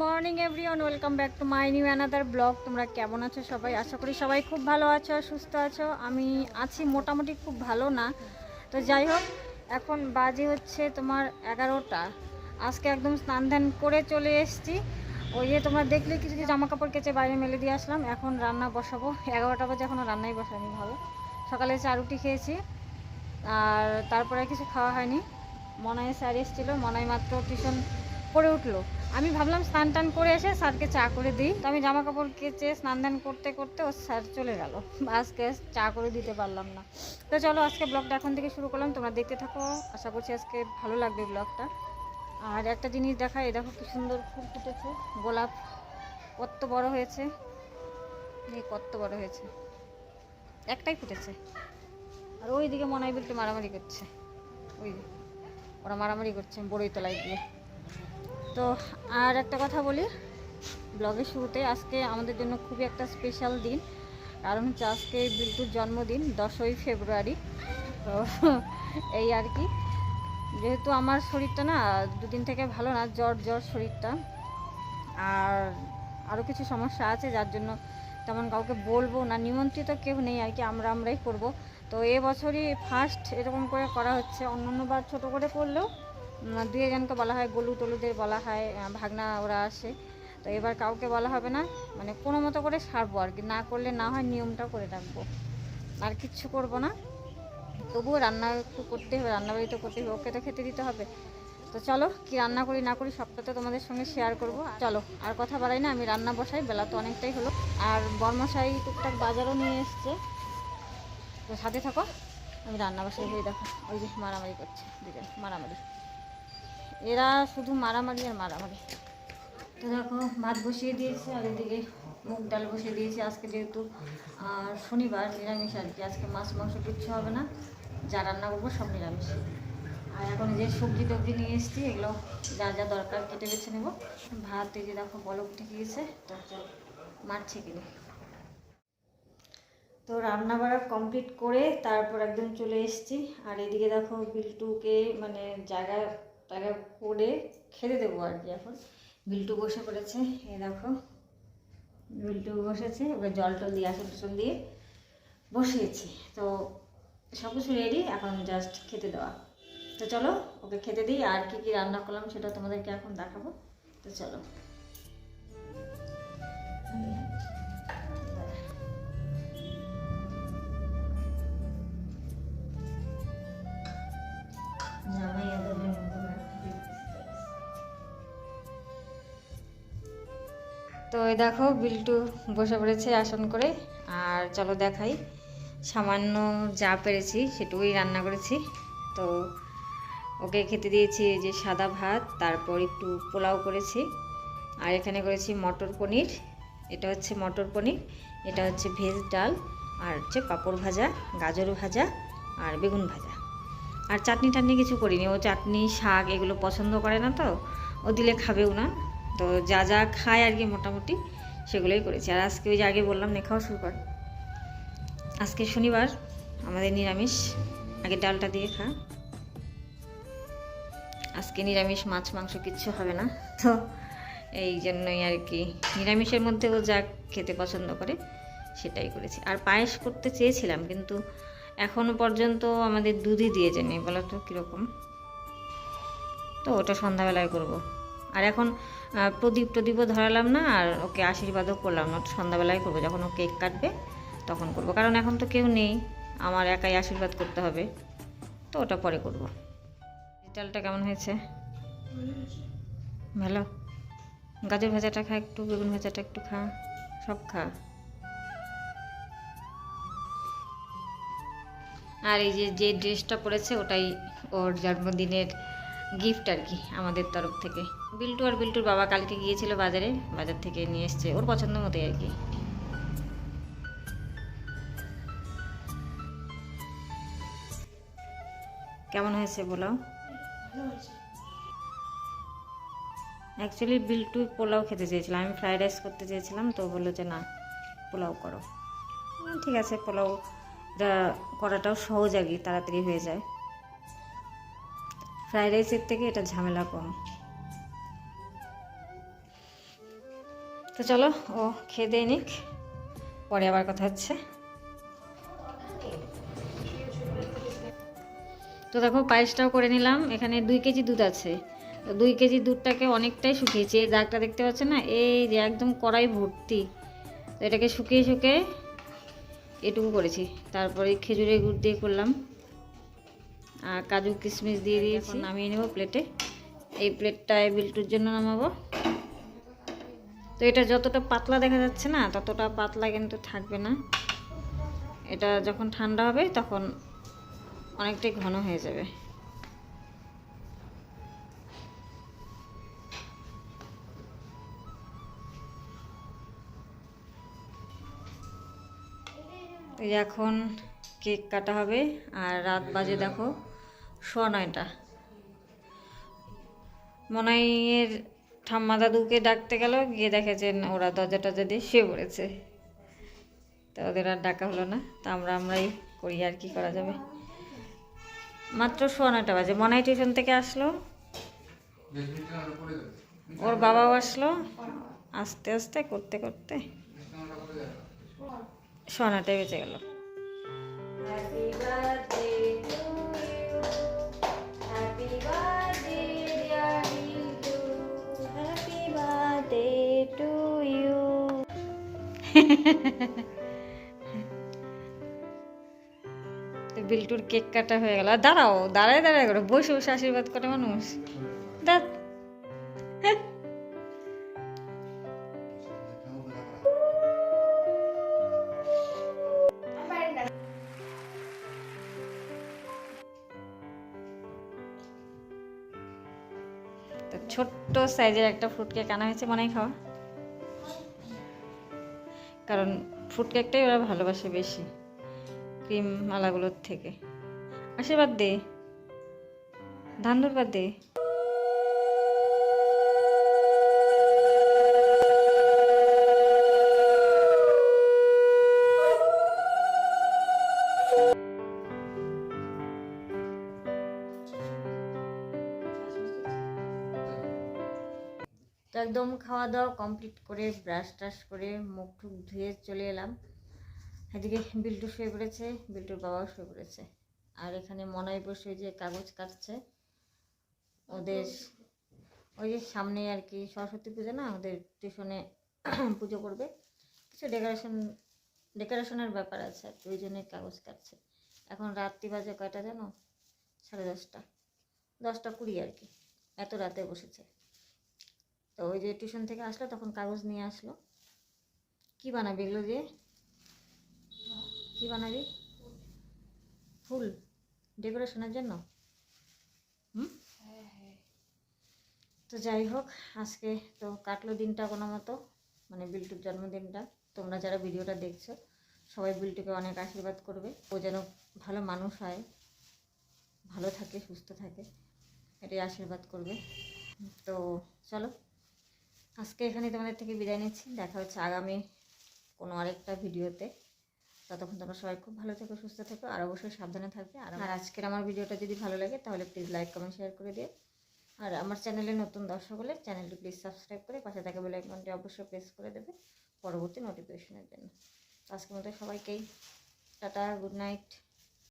Morning everyone welcome back to my new another blog তোমরা কেমন আছো সবাই? আশা করি সবাই খুব ভালো আছো সুস্থ আছো। আমি আছি মোটামুটি খুব ভালো না। তো যাই হোক, এখন বাজে হচ্ছে তোমার এগারোটা। আজকে একদম স্নান ধ্যান করে চলে এসেছি। ওই যে তোমরা দেখলে কিছু কিছু জামা কাপড় কেচে বাইরে মেলে দিয়ে আসলাম। এখন রান্না বসাবো। এগারোটা বাজে এখনও রান্নাই বসাইনি ভালো। সকালে চা রুটি খেয়েছি। আর তারপরে কিছু খাওয়া হয়নি। মনায় স্যার এসেছিল। মনায় মাত্র টিউশন করে উঠল। আমি ভাবলাম স্নান টান করে এসে স্যারকে চা করে দিই। তো আমি জামা কাপড় কেচে স্নান টান করতে করতে ও স্যার চলে গেল। আজকে চা করে দিতে পারলাম না। তো চলো আজকে ব্লগটা এখন থেকে শুরু করলাম। তোমরা দেখতে থাকো। আশা করছি আজকে ভালো লাগবে ব্লগটা। আর একটা জিনিস দেখা, এই দেখো কি সুন্দর ফুল ফুটেছে। গোলাপ কত বড় হয়েছে। এই কত বড় হয়েছে। একটাই ফুটেছে। আর ওইদিকে মনে হয় একটু মারামারি করছে। ওই ওরা মারামারি করছে বড়ই তলায় গিয়ে। তো আর একটা কথা বলি, ব্লগের শুরুতে আজকে আমাদের জন্য খুবই একটা স্পেশাল দিন। কারণ হচ্ছে আজকে বিল্টুর জন্মদিন, দশই ফেব্রুয়ারি। তো এই আর কি। যেহেতু আমার শরীরটা না, দুদিন থেকে ভালো না, জ্বর জ্বর শরীরটা। আর আরও কিছু সমস্যা আছে, যার জন্য তেমন কাউকে বলব না, নিমন্ত্রিত কেউ নেই আর কি, আমরা আমরাই করব। তো এ বছরই ফার্স্ট এরকম করে করা হচ্ছে। অন্য অন্যবার ছোটো করে করলেও দুই একজনকে বলা হয়, গলু টলুদের বলা হয় ভাগনা ওরা আসে। তো এবার কাউকে বলা হবে না মানে কোনো মতো করে সারবো আর কি। না করলে না হয় নিয়মটা করে রাখব। আর কিচ্ছু করব না। তবুও রান্না একটু করতে হবে, রান্নাবাড়ি তো করতে হবে, ওকে তো খেতে দিতে হবে। তো চলো, কি রান্না করি না করি সবটা তো তোমাদের সঙ্গে শেয়ার করব। চলো, আর কথা বাড়াই না, আমি রান্না বসাই, বেলা তো অনেকটাই হলো। আর বর্মশাই টুকটাক বাজারও নিয়ে এসছে। তো সাথে থাকো, আমি রান্না বসাই হয়ে দেখো ওই যে মারামারি করছে, দুজন, মারামারি। এরা শুধু মারামারি আর মারামারি। তো দেখো, ভাত বসিয়ে দিয়েছি আর এদিকে মুগ ডাল বসিয়ে দিয়েছি। আজকে যেহেতু শনিবার নিরামিষ আর কি। আজকে মাছ, মাংস কিচ্ছু হবে না। যা রান্না করব সব নিরামিষ। আর এখন যে সবজি টবজি নিয়ে এসেছি, এগুলো যা যা দরকার কেটে বেছে নেব। ভাত এই যে দেখো, বলক উঠে গিয়েছে তো মারছে কিনে তো রান্না বাড়া কমপ্লিট করে তারপর একদম চলে এসেছি। আর এদিকে দেখো, বিল্টুকে মানে জায়গা টায়গা করে খেতে দেবো আর কি এখন। বিল্টু বসে পড়েছে, এই দেখো। বিল্টু বসেছে, এবার জল টল দিয়ে, আসন টসন দিয়ে বসিয়েছি। তো সব কিছু রেডি এখন জাস্ট খেতে দেওয়া। তো চলো, ওকে খেতে দিই, আর কি কি রান্না করলাম সেটা তোমাদেরকে এখন দেখাবো। তো চলো। জামাই আদরের তো দেখো বিল্টু বসে পড়েছে আসন করে। আর চলো দেখাই। সামান্য যা পেরেছি সেটুকুই রান্না করেছি। তো ওকে খেতে দিয়েছি যে সাদা ভাত, তারপর একটু পোলাও করেছি। আর এখানে করেছি মটর পনির। এটা হচ্ছে মটর পনির, এটা হচ্ছে ভেজ ডাল, আর হচ্ছে পাঁপড় ভাজা, গাজর ভাজা, আর বেগুন ভাজা। আর চাটনি টাটনি কিছু করিনি। ও চাটনি, শাক এগুলো পছন্দ করে না তো, ও দিলে খাবেও না। তো যা যা খায় আর কি মোটামুটি সেগুলোই করেছি। আর আজকে ওই যে আগে বললাম নে খাওয়া শুরু কর। আজকে শনিবার, আমাদের নিরামিষ। আগে ডালটা দিয়ে খা। আজকে নিরামিষ, মাছ, মাংস কিচ্ছু হবে না। তো এই জন্যই আর কি। নিরামিষের মধ্যেও যা খেতে পছন্দ করে, সেটাই করেছি। আর পায়েস করতে চেয়েছিলাম, কিন্তু এখনও পর্যন্ত আমাদের দুধই দিয়ে যায়নি বলো তো কীরকম? তো ওটা সন্ধ্যাবেলায় করব। আর এখন প্রদীপ টদীপও ধরালাম না, আর ওকে আশীর্বাদও করলাম। না সন্ধ্যাবেলায় করব, যখন ও কেক কাটবে তখন করব। কারণ এখন তো কেউ নেই, আমার একাই আশীর্বাদ করতে হবে। তো ওটা পরে করব। ডালটা কেমন হয়েছে? ভালো? গাজর ভাজাটা খা একটু, বেগুন ভাজাটা একটু খা, সব খা। আর এই যে যে ড্রেসটা পরেছে, ওটাই ওর জন্মদিনের গিফট আর কি, আমাদের তরফ থেকে। বিল্টু আর বিল্টুর বাবা কালকে গিয়েছিল বাজারে বাজার থেকে নিয়ে এসছে। ওর পছন্দ মতোই আর কি। কেমন হয়েছে বলো অ্যাকচুয়ালি বিল্টু পোলাও খেতে চেয়েছিলাম আমি ফ্রাইড রাইস করতে চেয়েছিলাম তো বলল যে না পোলাও করো। ঠিক আছে পোলাও এটা করাটাও সহজ আর কি তাড়াতাড়ি হয়ে যায়। ফ্রাইড রাইসের থেকে এটা ঝামেলা কম। তো চলো ও খেয়ে দিয়ে নিক। পরে আবার কথা হচ্ছে। তো দেখো পায়েসটাও করে নিলাম। এখানে দুই কেজি দুধ আছে। তো দুই কেজি দুধটাকে অনেকটাই শুকিয়েছি। এই দাগটা দেখতে পাচ্ছ না? এই যে একদম কড়াই ভর্তি। তো এটাকে শুকিয়ে শুকিয়ে এটুকু করেছি। তারপরে খেজুরের গুড় দিয়ে করলাম। আর কাজু কিশমিশ দিয়ে দিয়েছি। নামিয়ে নেব প্লেটে এই প্লেটটায় বিল্টুর জন্য নামাবো। তো এটা যতটা পাতলা দেখা যাচ্ছে না, ততটা পাতলা কিন্তু থাকবে না। এটা যখন ঠান্ডা হবে, তখন অনেকটাই ঘন হয়ে যাবে। এখন কেক কাটা হবে, আর রাত বাজে দেখো, সোয়া নয়টা। মনাইয়ের ঠাম্মা দাদুকে ডাকতে গেল, গিয়ে দেখে যে ওরা দরজা টরজা দিয়ে শুয়ে পড়েছে। তো ওদের আর ডাকা হলো না, তা আমরা, আমরাই করি আর কি করা যাবে। মাত্র সোয়া নয়টা বাজে হয় টিউশন থেকে আসলো। ওর বাবাও আসলো, আস্তে আস্তে, করতে করতে। সোয়া বেঁচে গেল। বিল্টুর কেক কাটা হয়ে গেল। আর দাঁড়াও, দাঁড়ায় দাঁড়ায় করো বসে বসে আশীর্বাদ করে মানুষ। দাঁত ছোট্ট সাইজের একটা ফ্রুট কেক আনা হয়েছে মনে খাওয়া। কারণ ফ্রুট কেকটাই ওরা ভালোবাসে বেশি ক্রিম মালাগুলোর থেকে। আশীর্বাদ দে ধন্যবাদ দে। তো একদম খাওয়া দাওয়া কমপ্লিট করে ব্রাশ টাশ করে মুখ টুক ধুয়ে চলে এলাম। এদিকে বিল্টু শুয়ে পড়েছে, বিল্টুর বাবাও শুয়ে পড়েছে। আর এখানে মনাই বসে যে কাগজ কাটছে। ওদের ওই যে সামনে আর কি সরস্বতী পুজো না, ওদের টিউশনে পুজো করবে। কিছু ডেকোরেশন ডেকোরেশনের ব্যাপার আছে ওই জন্যই কাগজ কাটছে। এখন রাত্রি বাজে কয়টা জানো? সাড়ে দশটা। দশটা কুড়ি আর কি। এত রাতে বসেছে। তো ওই যে টিউশন থেকে আসলো, তখন কাগজ নিয়ে আসলো। কি বানাবি এগুলো দিয়ে? কি বানাবি? ফুল ডেকোরেশনের জন্য? তো যাই হোক, আজকে তো কাটলো দিনটা কোনো মতো মানে বিল্টুর জন্মদিনটা। তোমরা যারা ভিডিওটা দেখছ, সবাই বিল্টুকে অনেক আশীর্বাদ করবে। ও যেন ভালো মানুষ হয়, ভালো থাকে, সুস্থ থাকে, এটাই আশীর্বাদ করবে। তো চলো। আজকে এখানে তোমাদের থেকে বিদায় নিচ্ছি। দেখা হচ্ছে আগামী কোনো আরেকটা ভিডিওতে। ততক্ষণ তোমরা সবাই খুব ভালো থেকো, সুস্থ থেকো, আর অবশ্যই সাবধানে থাকবে। আর আর আজকের আমার ভিডিওটা যদি ভালো লাগে, তাহলে প্লিজ লাইক কমেন্ট শেয়ার করে দিও। আর আমার চ্যানেলে নতুন দর্শক হলে চ্যানেলটি প্লিজ সাবস্ক্রাইব করে পাশে থাকা বেল আইকনটি অবশ্যই প্রেস করে দেবে পরবর্তী নোটিফিকেশনের জন্য। আজকের মতো সবাইকেই টাটা গুড নাইট